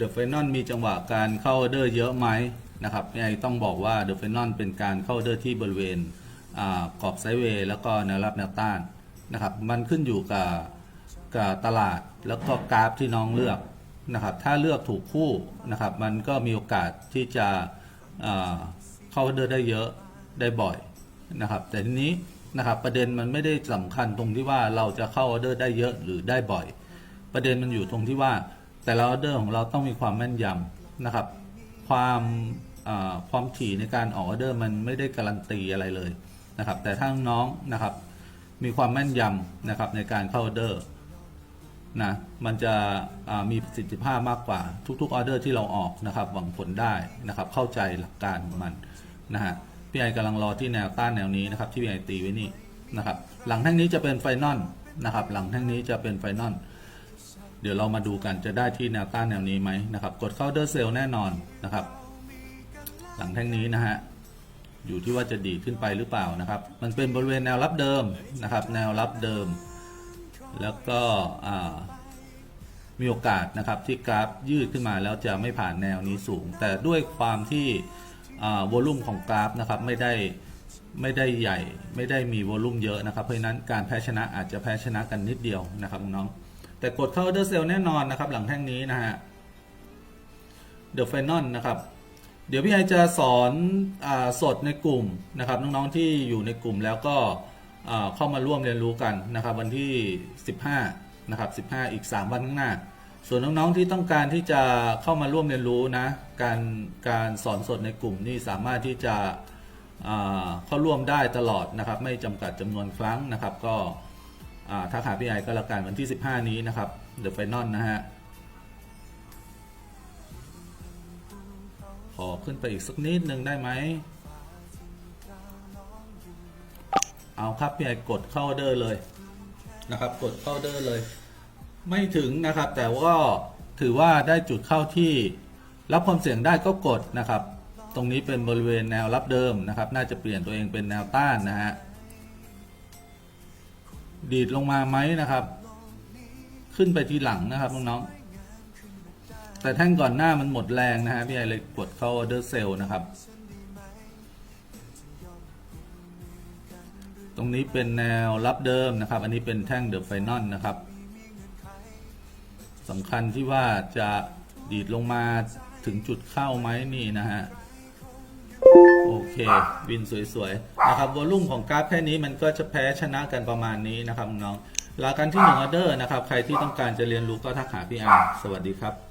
เดอะเฟนอนมีจังหวะการเข้าออเดอร์เยอะไหมนะครับพี่ไอต้องบอกว่าเดอะเฟนอนเป็นการเข้าออเดอร์ที่บริเวณอกรอบไซเวย์แล้วก็แนวรับแนวต้านนะครับ มันขึ้นอยู่กับกับตลาดแล้วก็กราฟที่น้องเลือกนะครับ ถ้าเลือกถูกคู่นะครับ มันก็มีโอกาสที่จะเข้าออเดอร์ได้เยอะได้บ่อยนะครับ แต่ทีนี้นะครับประเด็นมันไม่ได้สำคัญตรงที่ว่าเราจะเข้าออเดอร์ได้เยอะหรือได้บ่อย ประเด็นมันอยู่ตรงที่ว่า แต่ละออเดอร์ของเราต้องมีความแม่นยำนะครับ ความความถี่ในการออกออเดอร์มันไม่ได้การันตีอะไรเลยนะครับ แต่ถ้าน้องนะครับ มีความแม่นยำนะครับในการเข้าออเดอร์นะมันจะมีประสิทธิภาพมากกว่าทุกๆออเดอร์ที่เราออกนะครับ หวังผลได้นะครับ เข้าใจหลักการของมันนะฮะพี่ไอกำลังรอที่แนวต้านแนวนี้นะครับ ที่พี่ไอตีไว้นี่นะครับ หลังแท่งนี้จะเป็นไฟนอลนะครับ หลังแท่งนี้จะเป็นไฟนอล เดี๋ยวเรามาดูกันจะได้ที่แนวต้านแนวนี้ไหมนะครับ กดเข้าเดอร์เซลแน่นอนนะครับ หลังแท่งนี้นะฮะอยู่ที่ว่าจะดีดขึ้นไปหรือเปล่านะครับ มันเป็นบริเวณแนวรับเดิมนะครับ แนวรับเดิม แล้วก็มีโอกาสนะครับที่กราฟยืดขึ้นมาแล้วจะไม่ผ่านแนวนี้สูง แต่ด้วยความที่วอลุ่มของกราฟนะครับไม่ได้ไม่ได้ใหญ่ไม่ได้มีวอลุ่มเยอะนะครับ เพราะฉะนั้นการแพ้ชนะอาจจะแพ้ชนะกันนิดเดียวนะครับน้อง แต่กดเข้า order sale แน่นอนนะครับ หลังแท่งนี้นะฮะ The Final นะครับ เดี๋ยวพี่ไอจะสอนอสดในกลุ่มนะครับ น้องๆที่อยู่ในกลุ่มแล้วก็เข้ามาร่วมเรียนรู้กันนะครับ วันที่ 15 นะครับ 15 อีก 3 วันข้างหน้า ส่วนน้องๆที่ต้องการที่จะเข้ามาร่วมเรียนรู้นะ การการสอนสดในกลุ่มนี่สามารถที่จะเข้าร่วมได้ตลอดนะครับ ไม่จำกัดจำนวนครั้งนะครับ ก็ ทักหาพี่ไอก็แล้วกันวันที่ 15 นี้นะครับ The Final นะฮะขอขึ้นไปอีกสักนิดนึงได้ไหมเอาครับพี่ไอกดเข้าออเดอร์เลยนะครับ กดเข้าออเดอร์เลย ไม่ถึงนะครับ แต่ว่าถือว่าได้จุดเข้าที่รับความเสี่ยงได้ก็กดนะครับ ตรงนี้เป็นบริเวณแนวรับเดิมนะครับ น่าจะเปลี่ยนตัวเองเป็นแนวต้านนะฮะ ดีดลงมาไหมนะครับ ขึ้นไปทีหลังนะครับน้องๆแต่แท่งก่อนหน้ามันหมดแรงนะฮะพี่ไอเลยกดเข้า order sale นะครับ ตรงนี้เป็นแนวรับเดิมนะครับ อันนี้เป็นแท่ง the final นะครับสำคัญที่ว่าจะดีดลงมาถึงจุดเข้าไหมนี่นะฮะ เค วินสวยๆ นะครับวอลุ่มของกราฟแค่นี้มันก็จะแพ้ชนะกันประมาณนี้นะครับน้องหลักการที่1ออเดอร์นะครับ ใครที่ต้องการจะเรียนรู้ก็ทักหาพี่อาร์สวัสดีครับ